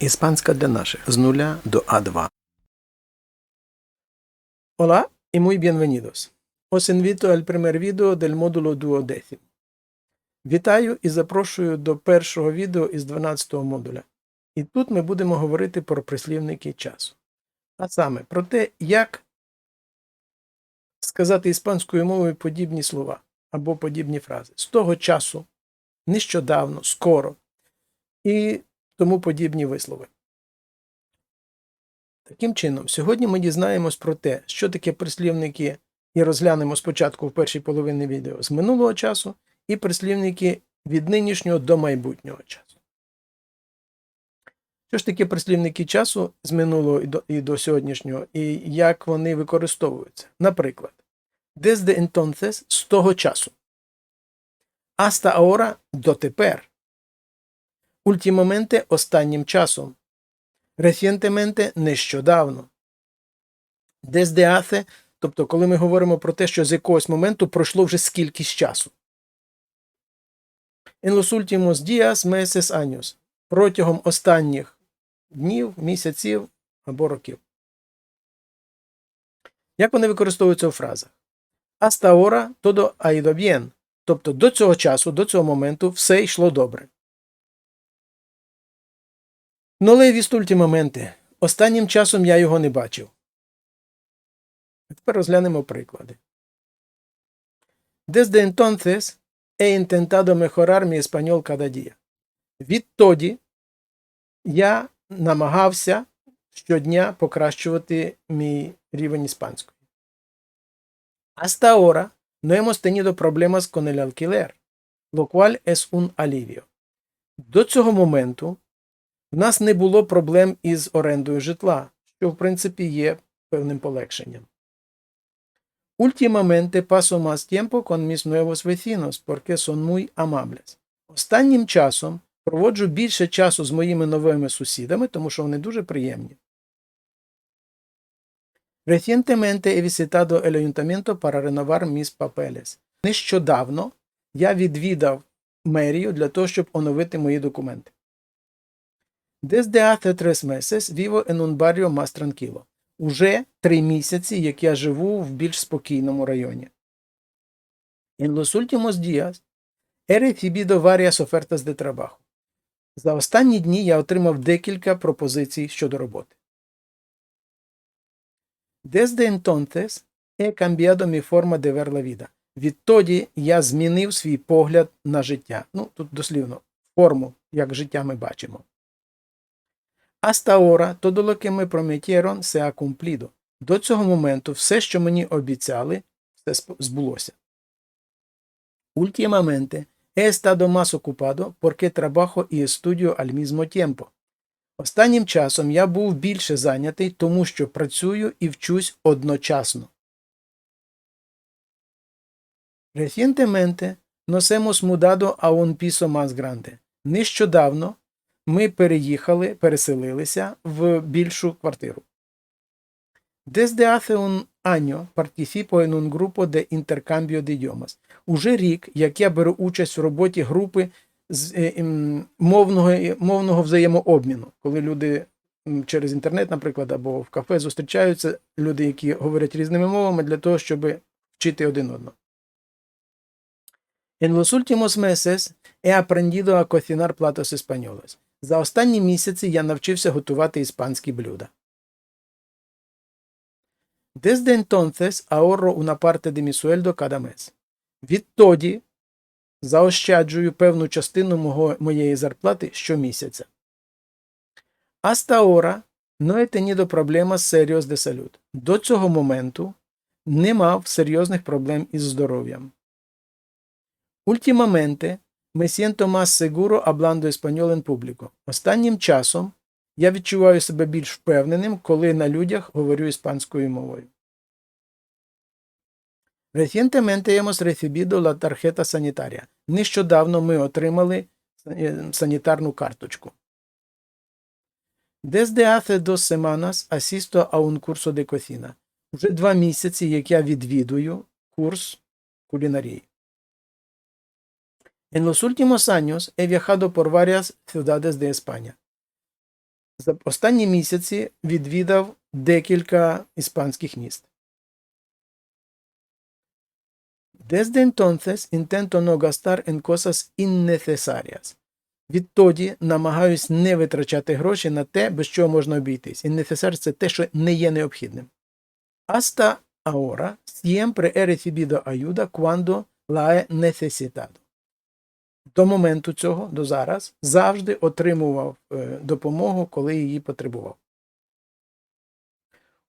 Іспанська для наших з нуля до А2. Hola y muy bienvenidos. Os invito al primer video del módulo duodécimo. Вітаю і запрошую до першого відео із 12 го модуля. І тут ми будемо говорити про прислівники часу. А саме про те, як сказати іспанською мовою подібні слова або подібні фрази. З того часу, нещодавно, скоро і тому подібні вислови. Таким чином, сьогодні ми дізнаємось про те, що таке прислівники, і розглянемо спочатку в першій половині відео з минулого часу, і прислівники від нинішнього до майбутнього часу. Що ж таке прислівники часу з минулого і до, і до сьогоднішнього, і як вони використовуються? Наприклад, desde entonces з того часу. Hasta ahora дотепер. Ультімоменте останнім часом. Recientemente – нещодавно. Hace, тобто, коли ми говоримо про те, що з якогось моменту пройшло вже скількись часу. En los últimos días, meses, años. Протягом останніх днів, місяців або років. Як вони використовуються у фразах? Hasta ahora todo ha ido bien. Тобто до цього часу, до цього моменту все йшло добре. Но le he visto últimamente. Останнім часом я його не бачив. Тепер розглянемо приклади. Desde entonces he intentado mejorar mi español cada día. Відтоді я намагався щодня покращувати мій рівень іспанської. Hasta ahora no hemos tenido problemas con el alquiler, lo cual es un alivio. До цього моменту в нас не було проблем із орендою житла, що в принципі є певним полегшенням. Últimamente paso más tiempo con mis nuevos vecinos, porque son muy. Останнім часом проводжу більше часу з моїми новими сусідами, тому що вони дуже приємні. Recientemente he visitado el ayuntamiento para renovar mis papeles. Нещодавно я відвідав мерію для того, щоб оновити мої документи. Desde hace tres meses vivo en un barrio más tranquilo. Уже три місяці, як я живу в більш спокійному районі. En los últimos días he recibido varias ofertas de trabajo. За останні дні я отримав декілька пропозицій щодо роботи. Desde entonces he cambiado mi forma de ver la vida. Відтоді я змінив свій погляд на життя. Ну, тут дослівно, форму, як життя ми бачимо. Hasta ahora todo lo que me prometieron se ha cumplido. До цього моменту все, що мені обіцяли, все збулося. Últimamente he estado más ocupado porque trabajo y estudio al mismo tiempo. Останнім часом я був більше зайнятий, тому що працюю і вчусь одночасно. Recientemente nos hemos mudado a un piso más grande. Нещодавно ми переїхали, переселилися в більшу квартиру. Desde hace un año participo en un grupo de intercambio de idiomas. Уже рік, як я беру участь в роботі групи з е, ем, мовного, мовного взаємообміну, коли люди через інтернет, наприклад, або в кафе зустрічаються люди, які говорять різними мовами для того, щоб вчити один одного. En los últimos meses he aprendido a cocinar platos españoles. За останні місяці я навчився готувати іспанські блюда. Desde entonces ahorro una parte de mi sueldo cada mes. Відтоді заощаджую певну частину мого, моєї зарплати щомісяця. Hasta ahora no he tenido problemas serios de salud. До цього моменту не мав серйозних проблем із здоров'ям. Últimamente me siento más seguro hablando español en público. Останнім часом я відчуваю себе більш впевненим, коли на людях говорю іспанською мовою. Recientemente hemos recibido la tarjeta sanitaria. Нещодавно ми отримали е, санітарну карточку. Desde hace dos semanas asisto a un curso de cocina. Вже два місяці, як я відвідую курс кулінарії. En los últimos años he viajado por varias ciudades de España. За останні місяці відвідав декілька іспанських міст. Desde entonces intento no gastar en cosas innecesarias. Відтоді намагаюсь не витрачати гроші на те, без чого можна обійтись. Innecessary – це те, що не є необхідним. Hasta ahora siempre he recibido ayuda cuando la he necesitado. До моменту цього, до зараз, завжди отримував е, допомогу, коли її потребував.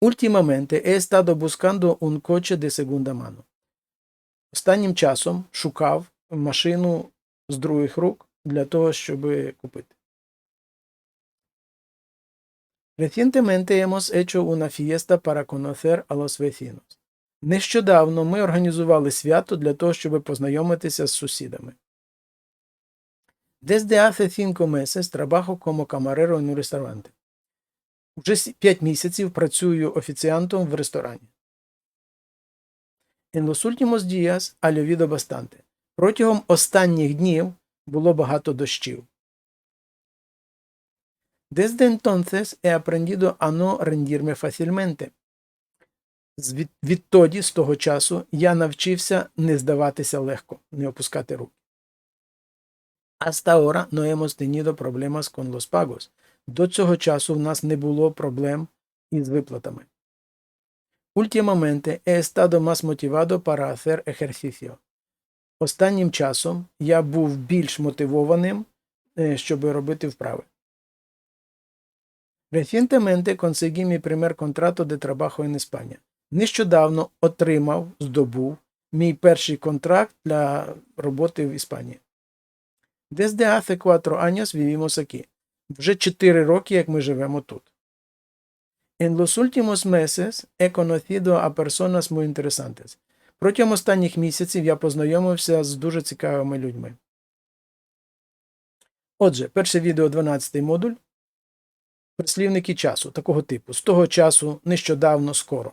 Últimamente he estado buscando un coche de segunda. Останнім часом шукав машину з других рук для того, щоб купити. Recientemente hemos hecho una fiesta para conocer a los vecinos. Нещодавно ми організували свято для того, щоб познайомитися з сусідами. Desde hace cinco meses trabajo como camarero en un restaurante. Уже сі- п'ять місяців працюю офіціантом в ресторані. En los últimos días ha llovido bastante. Протягом останніх днів було багато дощів. Desde entonces he aprendido a no rendirme fácilmente. Відтоді, з того часу, я навчився не здаватися легко, не опускати руки. Hasta ahora no hemos tenido problemas con los pagos. До цього часу в нас не було проблем із виплатами. Para hacer ejercicio. Останнім часом я був більш мотивованим, е, щоб робити вправи. Trabajo en España. Нещодавно отримав, здобув мій перший контракт для роботи в Іспанії. Desde hace cuatro años vivimos aquí. Вже 4 роки, як ми живемо тут. En los últimos meses he conocido a personas muy interesantes. Протягом останніх місяців я познайомився з дуже цікавими людьми. Отже, перше відео 12 модуль. Прислівники часу такого типу. З того часу, нещодавно, скоро.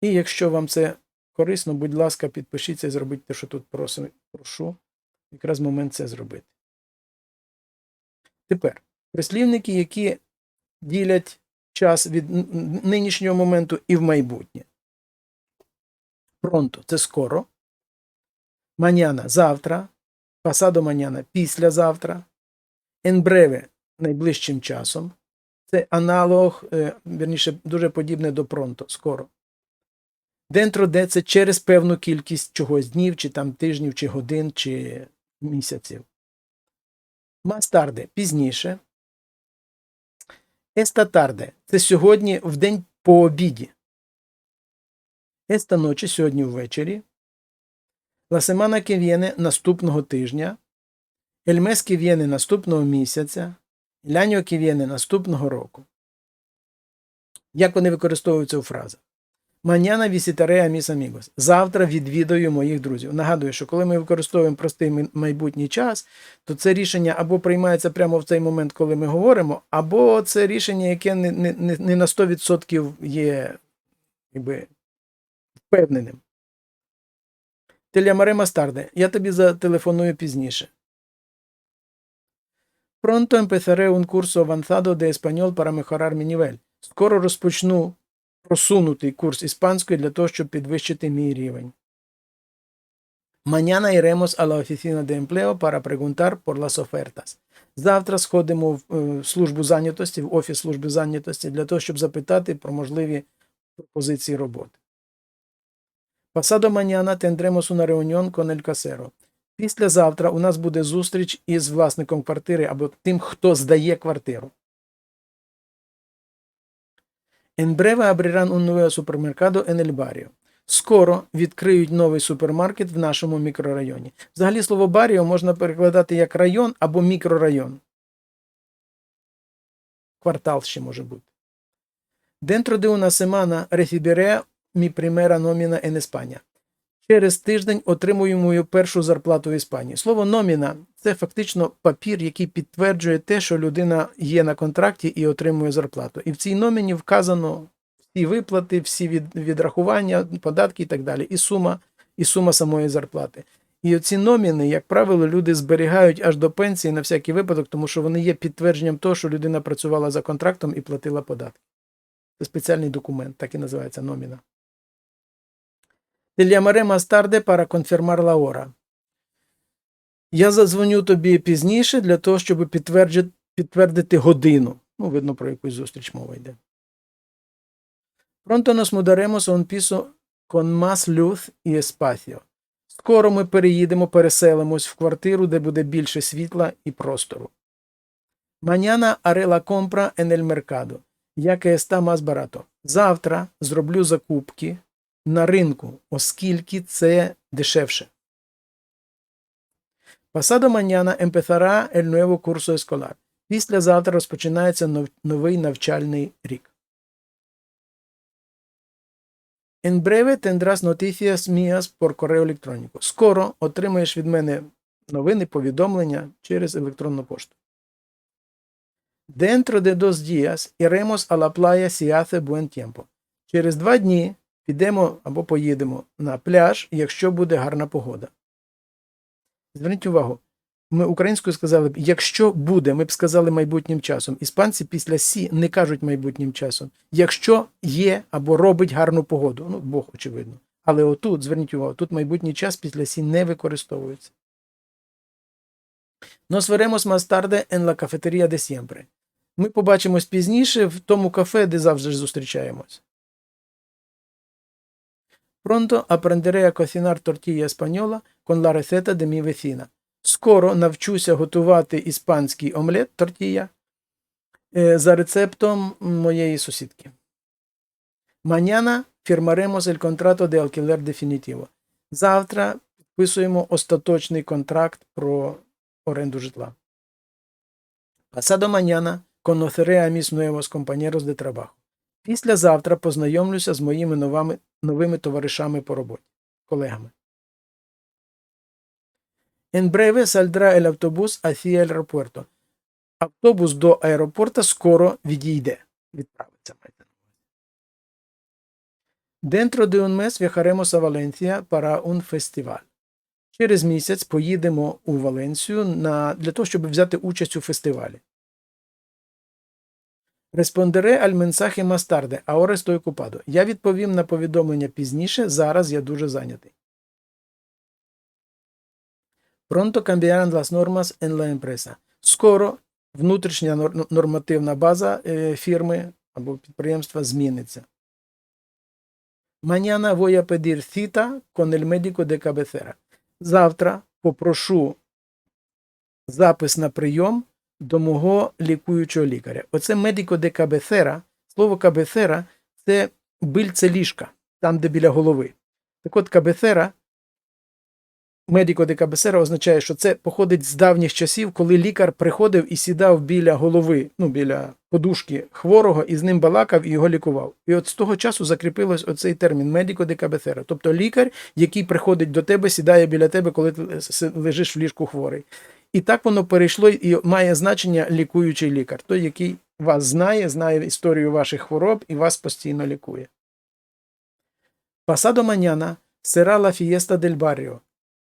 І якщо вам це корисно, будь ласка, підпишіться і зробіть те, що тут прошу. Якраз момент це зробити. Тепер прислівники, які ділять час від нинішнього моменту і в майбутнє. Пронто це скоро. Маняна завтра. Пасадо маняна післязавтра. Енбреве найближчим часом. Це аналог, е, вірніше, дуже подібне до пронто, скоро. Дентро де це через певну кількість чогось днів, чи там тижнів, чи годин, чи місяців. Мастарде пізніше. Еста тарде це сьогодні в день по обіді. Еста ночі сьогодні ввечері. Que viene наступного тижня. Que viene наступного місяця. Que viene наступного року. Як вони використовуються у фразах? Маняна вісітаре mis amigos. Завтра відвідаю моїх друзів. Нагадую, що коли ми використовуємо простий майбутній час, то це рішення або приймається прямо в цей момент, коли ми говоримо, або це рішення, яке не, не, не не на 100% є якби, впевненим. Телямаре Мастарде, я тобі зателефоную пізніше. Pronto empezaré un curso avanzado de español para mejorar mi nivel. Скоро розпочну просунутий курс іспанської для того, щоб підвищити мій рівень. Mañana iremos a la oficina de empleo para preguntar por las. Завтра сходимо в е, службу зайнятості, в офіс служби зайнятості для того, щоб запитати про можливі пропозиції роботи. Pasado mañana tendremos una reunión con el casero. Післязавтра у нас буде зустріч із власником квартири або тим, хто здає квартиру. En breve abrirán un nuevo supermercado en el barrio. Скоро відкриють новий супермаркет в нашому мікрорайоні. Взагалі слово баріо можна перекладати як район або мікрорайон. Квартал ще може бути. Dentro de una semana recibiré mi primera nómina en España. Через тиждень отримую мою першу зарплату в Іспанії. Слово номіна це фактично папір, який підтверджує те, що людина є на контракті і отримує зарплату. І в цій номіні вказано всі виплати, всі від, відрахування, податки і так далі, і сума, і сума самої зарплати. І оці номіни, як правило, люди зберігають аж до пенсії на всякий випадок, тому що вони є підтвердженням того, що людина працювала за контрактом і платила податки. Це спеціальний документ, так і називається номіна. Ti llamaré más tarde para confirmar la hora. Я задзвоню тобі пізніше для того, щоб підтвердити годину. Ну, видно, про якусь зустріч мова йде. Pronto nos mudaremos a un piso con más luz y espacio. Скоро ми переїдемо, переселимось в квартиру, де буде більше світла і простору. Mañana haré la compra en el mercado, ya que está más barato. Завтра зроблю закупки на ринку, оскільки це дешевше. Pasado mañana empezará el nuevo curso escolar. Післязавтра розпочинається новий навчальний рік. En breve tendrás noticias mías por correo electrónico. Скоро отримаєш від мене новини, повідомлення через електронну пошту. Dentro de dos días iremos a la playa si hace buen tiempo. Через два дні підемо або поїдемо на пляж, якщо буде гарна погода. Зверніть увагу, ми українською сказали б, якщо буде, ми б сказали майбутнім часом. Іспанці після сі не кажуть майбутнім часом. Якщо є або робить гарну погоду, ну Бог очевидно. Але отут, зверніть увагу, тут майбутній час після сі не використовується. Nos veremos más tarde en la cafetería de siempre. Ми побачимось пізніше в тому кафе, де завжди зустрічаємось. Pronto aprenderé a cocinar tortilla española con la receta de mi vecina. Скоро навчуся готувати іспанський омлет тортія е, за рецептом моєї сусідки. Mañana firmaremos el contrato de alquiler definitivo. Завтра підписуємо остаточний контракт про оренду житла. Pasado mañana conoceré a mis nuevos compañeros de trabajo. Післязавтра познайомлюся з моїми новими, новими товаришами по роботі, колегами. En breve saldrá el autobús hacia el aeropuerto. Автобус до аеропорта скоро відійде. Відправиться. мається. Dentro de un mes viajaremos a Valencia para un festival. Через місяць поїдемо у Валенсію на, для того, щоб взяти участь у фестивалі. Al mensaje más tarde, ahora estoy. Я відповім на повідомлення пізніше, зараз я дуже зайнятий. Pronto cambiarán las normas en la empresa. Скоро внутрішня нормативна база е, фірми або підприємства зміниться. Mañana voy a pedir cita con el médico de cabecera. Завтра попрошу запис на прийом до мого лікуючого лікаря. Оце медико де кабесера. Слово кабесера це бильце ліжка, там, де біля голови. Так от кабесера, медико де кабесера означає, що це походить з давніх часів, коли лікар приходив і сідав біля голови, ну, біля подушки хворого і з ним балакав і його лікував. І от з того часу закріпилось оцей термін медико де кабесера, тобто лікар, який приходить до тебе, сідає біля тебе, коли ти лежиш в ліжку хворий. І так воно перейшло і має значення лікуючий лікар, той, який вас знає, знає історію ваших хвороб і вас постійно лікує. Pasado mañana será la fiesta del barrio.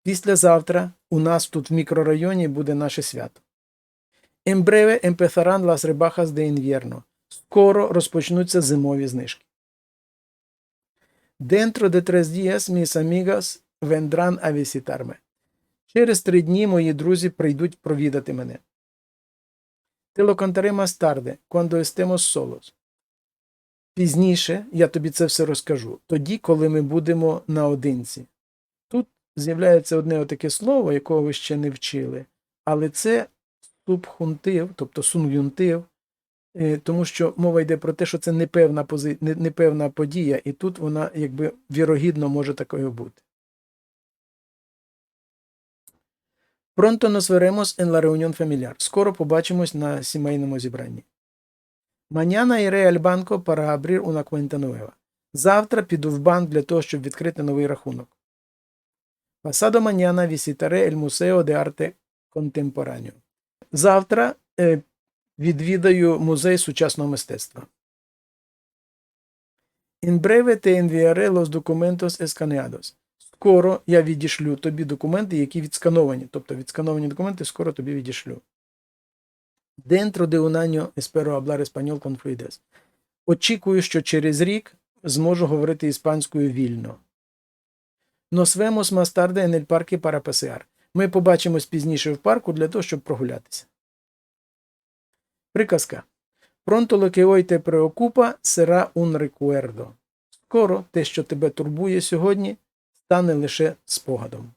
Післязавтра у нас тут в мікрорайоні буде наше свято. En breve empezarán las rebajas de. Скоро розпочнуться зимові знижки. Dentro de tres días mis amigas vendrán a. Через три дні мої друзі прийдуть провідати мене. Contaré más tarde, cuando estemos. Пізніше я тобі це все розкажу, тоді, коли ми будемо наодинці. Тут з'являється одне отаке слово, якого ви ще не вчили, але це субхунтив, тобто сун'юнтив, е, тому що мова йде про те, що це непевна, пози... непевна подія, і тут вона якби вірогідно може такою бути. Pronto nos veremos en la reunión familiar. Скоро побачимось на сімейному зібранні. Mañana iré al banco para abrir una cuenta nueva. Завтра піду в банк для того, щоб відкрити новий рахунок. Pasado mañana visitaré el Museo de Arte Contemporáneo. Завтра е, відвідаю музей сучасного мистецтва. In breve te enviaré los documentos escaneados. Скоро я відішлю тобі документи, які відскановані. Тобто відскановані документи скоро тобі відішлю. Dentro de un año espero hablar español con fluidez. Очікую, що через рік зможу говорити іспанською вільно. Nos vemos más tarde en el parque para pasear. Ми побачимось пізніше в парку для того, щоб прогулятися. Приказка. Pronto lo que hoy te preocupa será un recuerdo. Скоро те, що тебе турбує сьогодні, стане лише спогадом.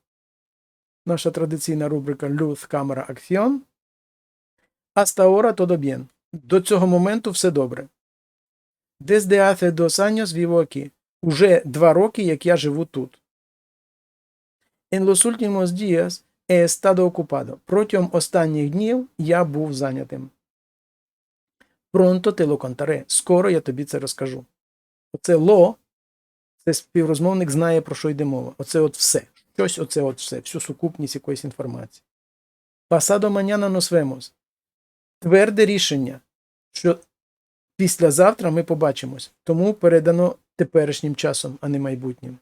Наша традиційна рубрика Luz, камера, акціон. Hasta ahora. До цього моменту все добре. Desde hace dos años vivo. Уже два роки, як я живу тут. En los últimos días he estado ocupado. Протягом останніх днів я був зайнятим. Pronto te lo contaré. Скоро я тобі це розкажу. Оце ло, це співрозмовник знає, про що йде мова. Оце от все. Щось оце от все, всю сукупність якоїсь інформації. Mañana nos vemos. Тверде рішення, що післязавтра ми побачимось. Тому передано теперішнім часом, а не майбутнім.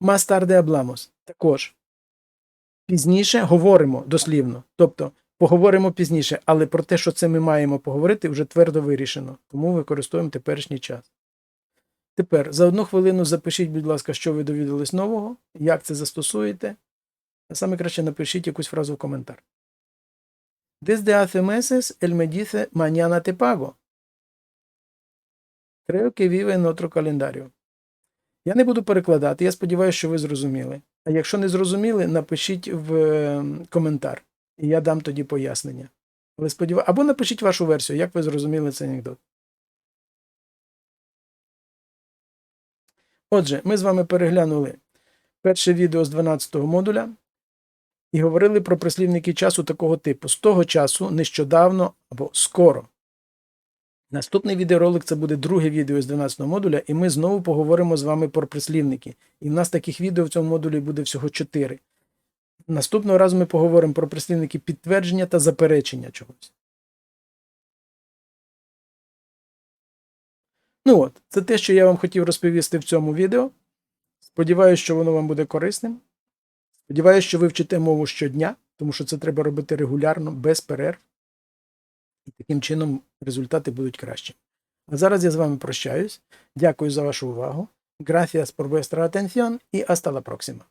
Tarde hablamos. Також. Пізніше говоримо дослівно. Тобто поговоримо пізніше, але про те, що це ми маємо поговорити, вже твердо вирішено. Тому використовуємо теперішній час. Тепер за одну хвилину запишіть, будь ласка, що ви довідались нового, як це застосуєте. А саме краще напишіть якусь фразу в коментар. Desde hace meses él me dice mañana te pago. Creo que vive en otro calendario. Я не буду перекладати, я сподіваюся, що ви зрозуміли. А якщо не зрозуміли, напишіть в е, коментар, і я дам тоді пояснення. Але сподіваю... Або напишіть вашу версію, як ви зрозуміли цей анекдот. Отже, ми з вами переглянули перше відео з 12-го модуля і говорили про прислівники часу такого типу: з того часу, нещодавно або скоро. Наступний відеоролик це буде друге відео з 12 модуля, і ми знову поговоримо з вами про прислівники. І в нас таких відео в цьому модулі буде всього 4. Наступного разу ми поговоримо про прислівники підтвердження та заперечення чогось. Ну от, це те, що я вам хотів розповісти в цьому відео. Сподіваюся, що воно вам буде корисним. Сподіваюся, що ви вчите мову щодня, тому що це треба робити регулярно, без перерв. І таким чином результати будуть кращі. А зараз я з вами прощаюсь. Дякую за вашу увагу. Gracias por vuestra atención y hasta la próxima.